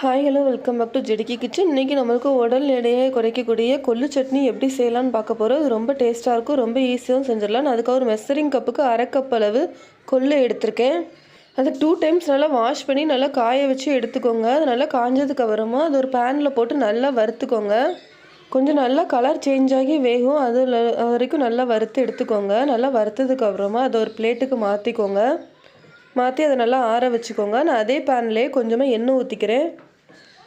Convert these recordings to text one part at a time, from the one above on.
Hi hello welcome back to ஜெடிக்கி kitchen இன்றைக்கி நம்மளுக்கு உடல் எடையை குறைக்கக்கூடிய கொள்ளு சட்னி எப்படி செய்யலான்னு பார்க்க போகிறோம் இது ரொம்ப டேஸ்ட்டாக இருக்கும் ரொம்ப ஈஸியாகவும் செஞ்சிடலாம். நான் அதுக்காக ஒரு மெசரிங் கப்புக்கு அரை கப் அளவு கொள்ளு எடுத்திருக்கேன். அதை டூ டைம்ஸ் நல்லா வாஷ் பண்ணி நல்லா காய வச்சு எடுத்துக்கோங்க. அது நல்லா காஞ்சதுக்கு அப்புறமா அது ஒரு பேனில் போட்டு நல்லா வறுத்துக்கோங்க. கொஞ்சம் நல்லா கலர் சேஞ்ச் ஆகி வேகும். அது வரைக்கும் நல்லா வறுத்து எடுத்துக்கோங்க. நல்லா வறுத்ததுக்கு அப்புறமா அதை ஒரு பிளேட்டுக்கு மாற்றிக்கோங்க மாற்றி அதை நல்லா ஆற வச்சுக்கோங்க. நான் அதே பேன்லேயே கொஞ்சமாக எண்ணெய் ஊற்றிக்கிறேன்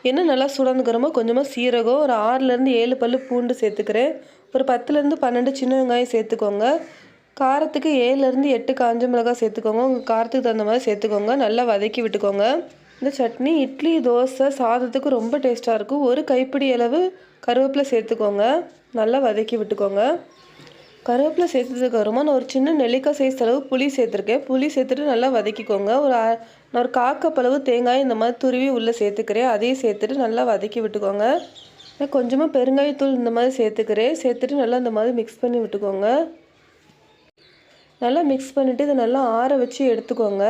எண்ணெய் நல்லா சுடந்துக்கிறோமோ கொஞ்சமாக சீரகம் ஒரு ஆறுலேருந்து ஏழு பல் பூண்டு சேர்த்துக்கிறேன். ஒரு பத்துலேருந்து பன்னெண்டு சின்ன வெங்காயம் சேர்த்துக்கோங்க. காரத்துக்கு ஏழுலேருந்து எட்டு காஞ்ச மிளகாய் சேர்த்துக்கோங்க. உங்கள் காரத்துக்கு தகுந்த மாதிரி சேர்த்துக்கோங்க. நல்லா வதக்கி விட்டுக்கோங்க. இந்த சட்னி இட்லி தோசை சாதத்துக்கு ரொம்ப டேஸ்ட்டாக இருக்கும். ஒரு கைப்பிடி அளவு கருவேப்பிலை சேர்த்துக்கோங்க. நல்லா வதக்கி விட்டுக்கோங்க. கருவேப்பிலை சேர்த்ததுக்கு அப்புறமா நான் ஒரு சின்ன நெல்லிக்காய் சைஸ் அளவு புளி சேர்த்துருக்கேன். புளி சேர்த்துட்டு நல்லா வதக்கிக்கோங்க. ஒரு நான் ஒரு காக்கப்பளவு தேங்காய் இந்த மாதிரி துருவி உள்ளே சேர்த்துக்கிறேன். அதையும் சேர்த்துட்டு நல்லா வதக்கி விட்டுக்கோங்க. நான் கொஞ்சமாக பெருங்காயத்தூள் இந்த மாதிரி சேர்த்துக்கிறேன். சேர்த்துட்டு நல்லா இந்த மாதிரி மிக்ஸ் பண்ணி விட்டுக்கோங்க. நல்லா மிக்ஸ் பண்ணிவிட்டு இதை நல்லா ஆற வச்சு எடுத்துக்கோங்க.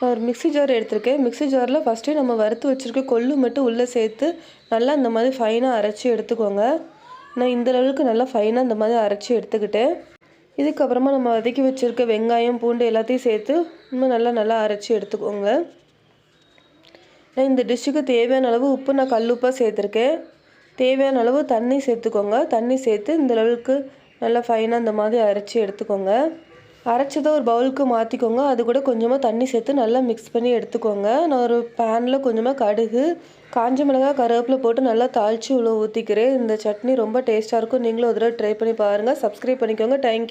நான் ஒரு மிக்ஸி ஜார் எடுத்திருக்கேன். மிக்ஸி ஜாரில் ஃபஸ்ட்டே நம்ம வறுத்து வச்சுருக்க கொள்ளு மட்டும் உள்ளே சேர்த்து நல்லா இந்த மாதிரி ஃபைனாக அரைச்சி எடுத்துக்கோங்க. நான் இந்த லெவலுக்கு நல்லா ஃபைனாக இந்த மாதிரி அரைச்சி எடுத்துக்கிட்டேன். இதுக்கப்புறமா நம்ம வதக்கி வச்சுருக்க வெங்காயம் பூண்டு எல்லாத்தையும் சேர்த்து இன்னும் நல்லா நல்லா அரைச்சி எடுத்துக்கோங்க. நான் இந்த டிஷ்ஷுக்கு தேவையான அளவு உப்பு நான் கல்லுப்பாக சேர்த்துருக்கேன். தேவையான அளவு தண்ணி சேர்த்துக்கோங்க. தண்ணி சேர்த்து இந்த அளவுக்கு நல்லா ஃபைனாக இந்த மாதிரி அரைச்சி எடுத்துக்கோங்க. அரைச்சதை ஒரு பவுலுக்கு மாற்றிக்கோங்க அது கூட கொஞ்சமாக தண்ணி சேர்த்து நல்லா மிக்ஸ் பண்ணி எடுத்துக்கோங்க. நான் ஒரு பேனில் கொஞ்சமாக கடுகு காஞ்ச மிளகாய் கருவேப்பில் போட்டு நல்லா தாளித்து உள்ள ஊற்றிக்கிறேன் இந்த சட்னி ரொம்ப டேஸ்ட்டாக இருக்கும். நீங்களும் ஒரு தடவை ட்ரை பண்ணி பாருங்கள் சப்ஸ்கிரைப் பண்ணிக்கோங்க. தேங்க்யூ